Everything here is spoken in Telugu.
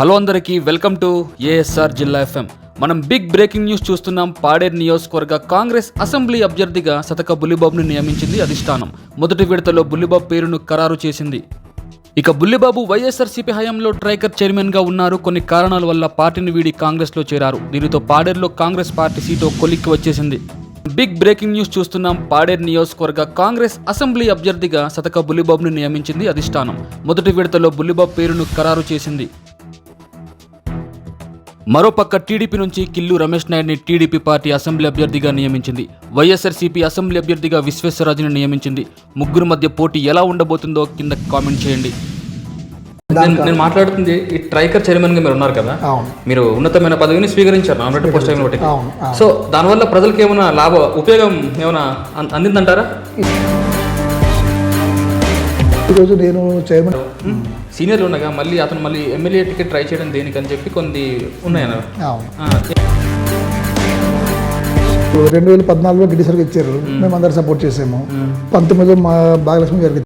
హలో అందరికీ వెల్కమ్ టు ఏఎస్ఆర్ జిల్లా ఎఫ్ఎం మనం బిగ్ బ్రేకింగ్ న్యూస్ చూస్తున్నాం. పాడేరు నియోజకవర్గ కాంగ్రెస్ అసెంబ్లీ అభ్యర్థిగా శతక బుల్లిబాబును నియమించింది అధిష్టానం. మొదటి విడతలో బుల్లిబాబు పేరును ఖరారు చేసింది. ఇక బుల్లిబాబు వైఎస్ఆర్సీపీ హయాంలో ట్రైకర్ చైర్మన్గా ఉన్నారు. కొన్ని కారణాల వల్ల పార్టీని వీడి కాంగ్రెస్లో చేరారు. దీనితో పాడేరులో కాంగ్రెస్ పార్టీ సీటు కొలిక్కి వచ్చేసింది. బిగ్ బ్రేకింగ్ న్యూస్ చూస్తున్నాం. పాడేరు నియోజకవర్గ కాంగ్రెస్ అసెంబ్లీ అభ్యర్థిగా శతక బుల్లిబాబును నియమించింది అధిష్టానం. మొదటి విడతలో బుల్లిబాబు పేరును ఖరారు చేసింది. మరోపక్క టీడీపీ నుంచి కిల్లు రమేష్ నాయుడిని టీడీపీ పార్టీ అసెంబ్లీ అభ్యర్థిగా నియమించింది. వైఎస్ఆర్సీపీ అసెంబ్లీ అభ్యర్థిగా విశ్వేశ్వరరాజును నియమించింది. ముగ్గురు మధ్య పోటీ ఎలా ఉండబోతుందో కింద కామెంట్ చేయండి. నేను మాట్లాడుతుంది ఈ ట్రైకర్ చైర్మన్గా మీరు ఉన్నారు కదా? మీరు ఉన్నతమైన పదవిని స్వీకరించారు పోస్ట్ ఒకటి. సో దానివల్ల ప్రజలకు ఏమైనా లాభ ఉపయోగం ఏమైనా అందిందంటారా? ఈరోజు నేను చైర్మన్ సీనియర్లు ఉండగా మళ్ళీ అతను మళ్ళీ ఎమ్మెల్యే టికెట్ ట్రై చేయడం దేనికని చెప్పి కొన్ని ఉన్నాయన్నారు రెండు వేల పద్నాలుగులో గిడ్డిసరికి ఇచ్చారు. మేము. అందరు సపోర్ట్ చేసాము. పంతొమ్మిదిలో మా భాగలక్ష్మి గారికి